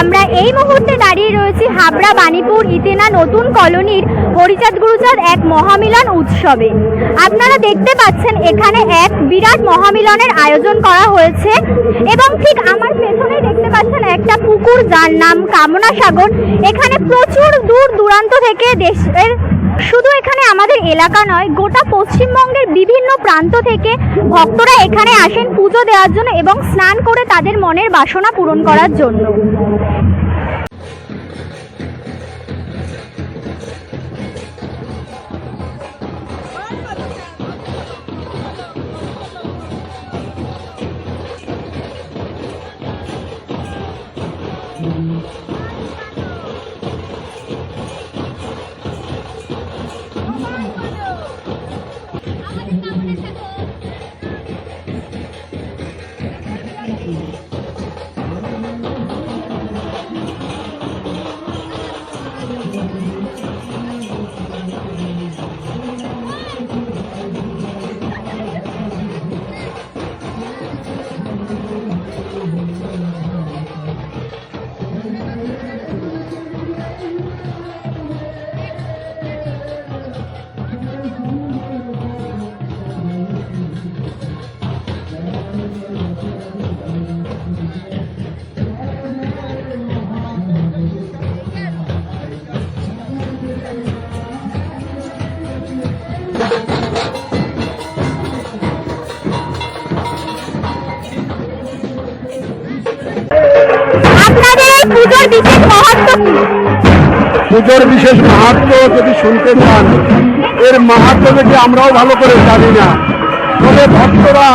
আমরা এই মুহূর্তে দাঁড়িয়ে রয়েছি হাবড়া, বাণীপুর, ইতেনা নতুন কলোনির হরিচাঁদ গুরুচাঁদ এক মহামিলন উৎসবে। আপনারা দেখতে পাচ্ছেন এখানে এক বিরাট মহামিলনের আয়োজন করা হয়েছে এবং ঠিক আমার পেছনে দেখতে পাচ্ছেন একটা পুকুর যার নাম কামনা সাগর। এখানে প্রচুর দূর দূরান্ত থেকে দেশের শুধু এখানে আমাদের এলাকা নয়, গোটা পশ্চিমবঙ্গের বিভিন্ন প্রান্ত থেকে ভক্তরা এখানে আসেন পুজো দেওয়ার জন্য এবং স্নান করে তাদের মনের বাসনা পূরণ করার জন্য। আপনাদের এই পুজোর বিশেষ মাহাত্ম যদি শুনতে চান, এর মাহাত্ম দেখে আমরাও ভালো করে জানি না, তবে ভক্তরা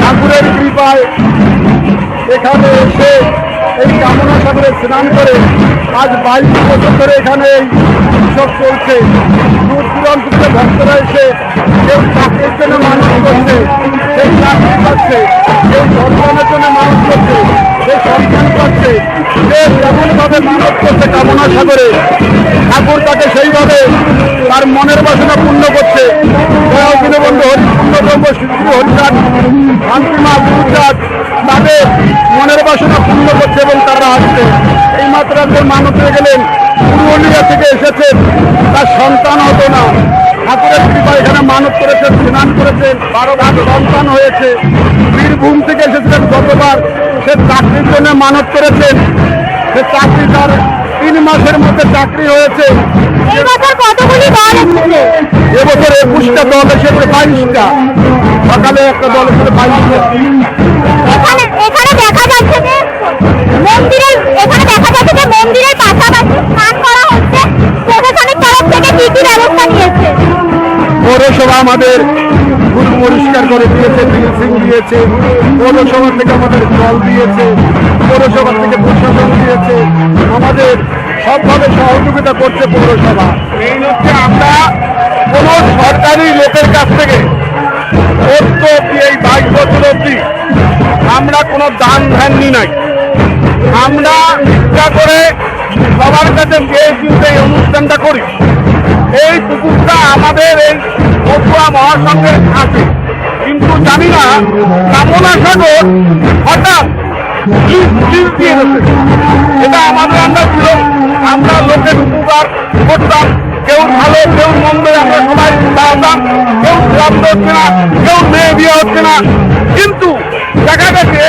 ঠাকুরের কৃপায় এখানে এসে এই কামনা সাগরে স্নান করে আজ বাইশ বছর ধরে এখানে এই উৎসব চলছে। দূর দূরান্ত থেকে ভক্তরা এসে কেউ চাকরির জন্য মানুষ করছে সেই চাকরি পাচ্ছে, কেউ সন্তানের জন্য মানুষ করছে সে সন্তান পাচ্ছে সে যেমনভাবে মানব করছে কামনা সাগরে ঠাকুর তাকে সেইভাবে তার মনের বাসনা পূর্ণ করছে। দয়াল দীনবন্ধু পূর্ণব্রহ্ম শ্রী হরিচাঁদ শান্তিমা গুরুচাঁদ তাদের মনের বাসনা পূর্ণ করছে এবং তারা আসছে। এই মাত্র একজন হয়ে গেলেন পুরুলিয়া থেকে এসেছেন। তার সন্তান হতো না। ঠাকুরের কৃপা এখানে মানব করেছেন স্নান করেছেন বারো ভাগ সন্তান হয়েছে। বীরভূম থেকে এসেছিলেন গতবার সে চাকরির জন্য মানব করেছেন। সে চাকরি তার তিন মাসের মধ্যে চাকরি হয়েছে। এবছর একুশটা দল এসেছে বাইশটা। সকালে একটা দল এসেছে বাইশটা। এখানে দেখা যাচ্ছে যে দেখা যাচ্ছে যে মন্দিরের পৌরসভা আমাদের গুরু পরিষ্কার করে দিয়েছে ব্লিচিং দিয়েছে, পৌরসভা থেকে আমাদের জল দিয়েছে, পৌরসভা থেকে প্রশাসন দিয়েছে, আমাদের সবভাবে সহযোগিতা করছে পৌরসভা। এই হচ্ছে আমরা কোনো সরকারি লোকের কাছ থেকে অর্থ অব্দি, এই বাইশ বছর অব্দি। আমরা কোনো দান ধ্যান নি নাই। আমরা ইচ্ছা করে সবার কাছে পেয়ে কিন্তু এই অনুষ্ঠানটা করি। এই পুকুরটা আমাদের এই পটুয়া মহাসংঘের আছে কিন্তু জানি না কামনা সাগর হঠাৎ লিজ দিয়ে এটা আমাদের আমরা ছিল, আমরা লোকের উপকার করতাম। কেউ ভালো কেউ মন্দ আমরা সবাই দাঁড়াতাম কেউ প্রাপ্ত হচ্ছে না কেউ মেয়ে বিয়ে হচ্ছে না। কিন্তু দেখা গেছে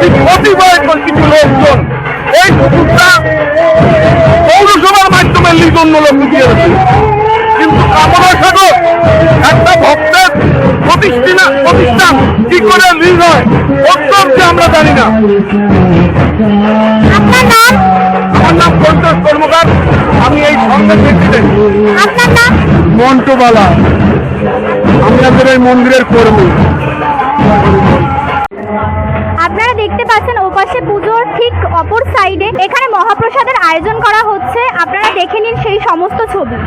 যে কতিপয় কিছু লোকজন এই পুকুরটা পৌরসভার মাধ্যমে লিজ অন্য লোক দিয়ে কিন্তু কামনা সাগর একটা ভক্তের প্রতিষ্ঠান প্রতিষ্ঠান কি করে লিজ হয় অত্যন্ত আমরা জানি না। আমার নাম কর্মকার। আমি এই সংঘের প্রেসিডেন্ট মন্টুবালা। আমি আমাদের এই মন্দিরের কর্মী। আপনারা দেখতে পাচ্ছেন ওপাশে পুজোর ঠিক অপর সাইডে এখানে মহাপ্রসাদের আয়োজন করা হচ্ছে। আপনারা দেখে নিন সেই সমস্ত ছবি।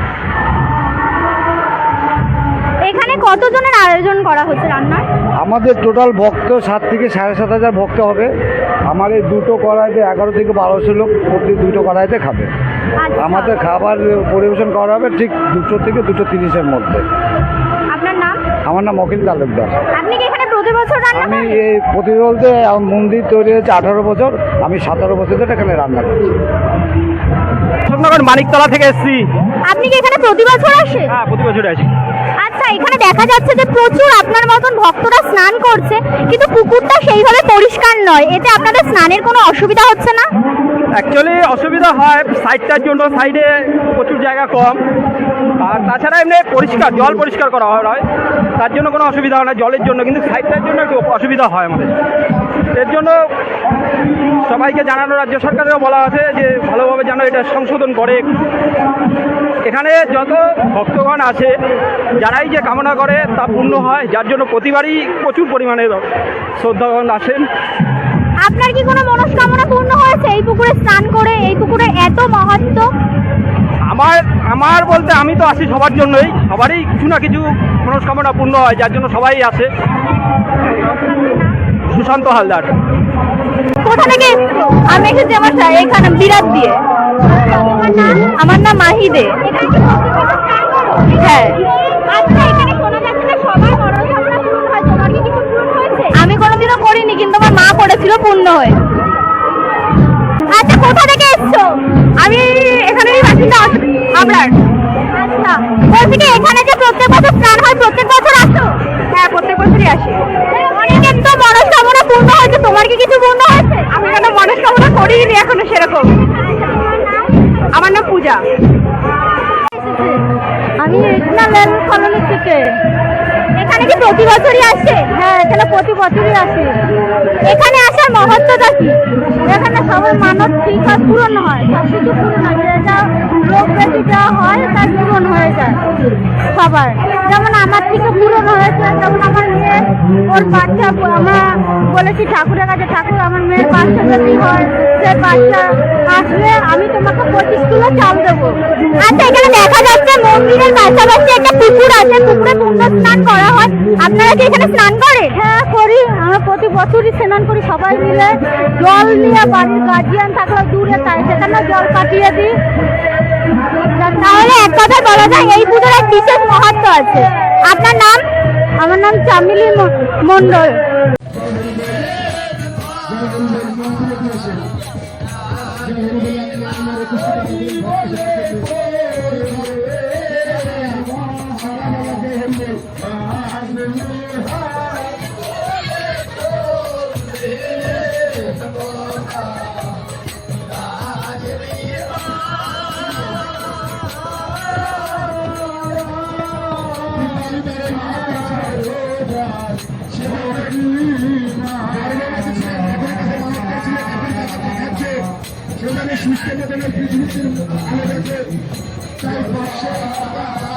এখানে কতজনের আয়োজন করা হচ্ছে রান্নার? আমাদের টোটাল ভক্ত সাত থেকে সাড়ে সাত হাজার ভক্ত হবে। আমার এই দুটো কড়াইতে এগারো থেকে বারোশো লোক প্রতি দুটো কড়াইতে খাবে। আমাদের খাবার পরিবেশন করা হবে ঠিক দুশো থেকে দুশো তিরিশের মধ্যে। আপনার নাম? আমার নাম অখিল তালুকদার। আপনি কি এখানে প্রতি বছর রান্না আমি এই প্রতিবলতে মন্দির তৈরি হয়েছে আঠারো বছর আমি সতেরো বছর ধরে এখানে রান্না করি। অশোকনগর মানিকতলা থেকে এসেছি। আপনি কি এখানে প্রতি বছর আসেন? হ্যাঁ প্রতি বছর আসি। আচ্ছা এখানে দেখা যাচ্ছে যে প্রচুর আপনার মতন ভক্তরা স্নান করছে কিন্তু পুকুরটা সেইভাবে পরিষ্কার নয় এতে আপনাদের স্নানের কোনো অসুবিধা হচ্ছে না? অ্যাকচুয়ালি অসুবিধা হয় সাইডটার জন্য সাইডে প্রচুর জায়গা কম। আর তাছাড়া এমনি পরিষ্কার, জল পরিষ্কার করা হয় তার জন্য কোনো অসুবিধা হয় না, জলের জন্য, কিন্তু সাইডটার জন্য একটু অসুবিধা হয় আমাদের। এর জন্য সবাইকে জানানো, রাজ্য সরকারেরও বলা আছে যে, ভালোভাবে যেন এটা সংশোধন করে। এখানে যত ভক্তগণ আছে, যারাই যে কামনা করে, তা পূর্ণ হয়। যার জন্য প্রতিবারই প্রচুর পরিমাণে শ্রদ্ধাগণ আসেন। আপনার কি কোনো মনস্কামনা এই পুকুরে স্নান করে এই পুকুরে এত মহত্ব। আমার আমার বলতে আমি তো আসি সবার জন্যই। সবারই কিছু না কিছু মনস্কামনা পূর্ণ হয় যার জন্য সবাই আসে। সুশান্ত হালদার। কোথা থেকে? আমি এসেছি আমার এখানে বিরাট দিয়ে। আমার নাম? মাহিদে। হ্যাঁ। আচ্ছা এখানে শোনা যাচ্ছে যে সবার মনস্কামনা পূর্ণ হয় তোমার কি কিছু পূরণ হয়েছে? আমি কোনোদিনও করিনি কিন্তু আমার মা করেছিল পূর্ণ হয়ে। কোথা থেকে এসছো? আমি এখানে বাসিন্দা আপনার? আচ্ছা বলছি কি, এখানে যে প্রত্যেক বছর স্নান হয়, প্রত্যেক বছর আসো? হ্যাঁ প্রত্যেক বছরই আসি। অনেকের তো মনস্কামনা পূর্ণ হয়েছে, তোমার কি কিছু পূর্ণ হয়েছে? আমি কোনো মনস্কামনা করিনি এখনও সেরকম। আমার নাম পূজা। আমি ইসলাম কলোনি থেকে। প্রতি বছরই আসে? হ্যাঁ এখানে প্রতি বছরই আসে। এখানে আসার মহত্বটা কি? এখানে সবার মানত ঠিক হয় পূরণ হয়। সব কিছু পূরণ হয়। যেটা রোগ ব্যাধি যা হয় তার পূরণ হয়ে যায়। সবার। যেমন আমার থেকে পূরণ হয়েছে যেমন আমার মেয়ে ওর বাচ্চা আমরা বলেছি ঠাকুরের কাছে ঠাকুর আমার মেয়ের বাচ্চা যদি হয় সে বাচ্চা আসলে আমি তোমাকে পঁচিশ কিলো চাল দেবো। আচ্ছা এখানে দেখা যাচ্ছে মন্দিরের পাশাপাশি একটা পুকুর আছে। পুকুরে পুণ্য স্নান করা হয়। আপনারা কি এখানে স্নান করেন? হ্যাঁ করি। আমরা প্রতি বছরই স্নান করি সবাই মিলে। জল নিয়ে বাড়ির গার্জিয়ান থাকলে দূরে তাই সেখানে জল কাটিয়ে দিই। তাহলে এক কথা বলা যায় এই পুজোর এক বিশেষ মহত্ব আছে। আপনার নাম? আমার নাম চামিলি মন্ডল সেখানে সুস্থ আমাদেরকে তার পাশে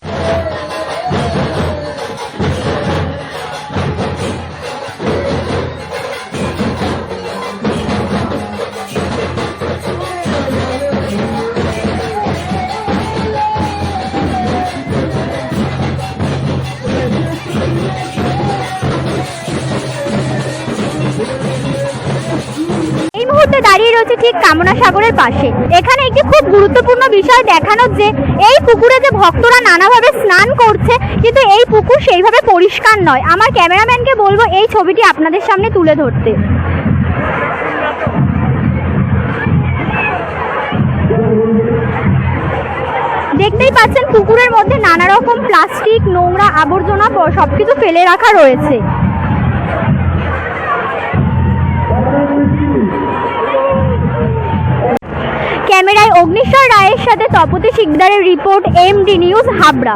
দাঁড়িয়ে রয়েছে ঠিক কামনা সাগরের পাশে। এখানে একটি খুব গুরুত্বপূর্ণ বিষয় দেখানো যে, এই পুকুরে যে ভক্তরা নানাভাবে স্নান করছে, কিন্তু এই পুকুর সেইভাবে পরিষ্কার নয়। আমার ক্যামেরাম্যানকে বলব, এই ছবিটি আপনাদের সামনে তুলে ধরতে। দেখতেই পাচ্ছেন, পুকুরের মধ্যে নানা রকম প্লাস্টিক, নোংরা আবর্জনা, সবকিছু ফেলে রাখা রয়েছে। ক্যামেরায় অগ্নিশ্বর রায়ের সাথে তপতি শিকদারের রিপোর্ট এমডি নিউজ হাবড়া।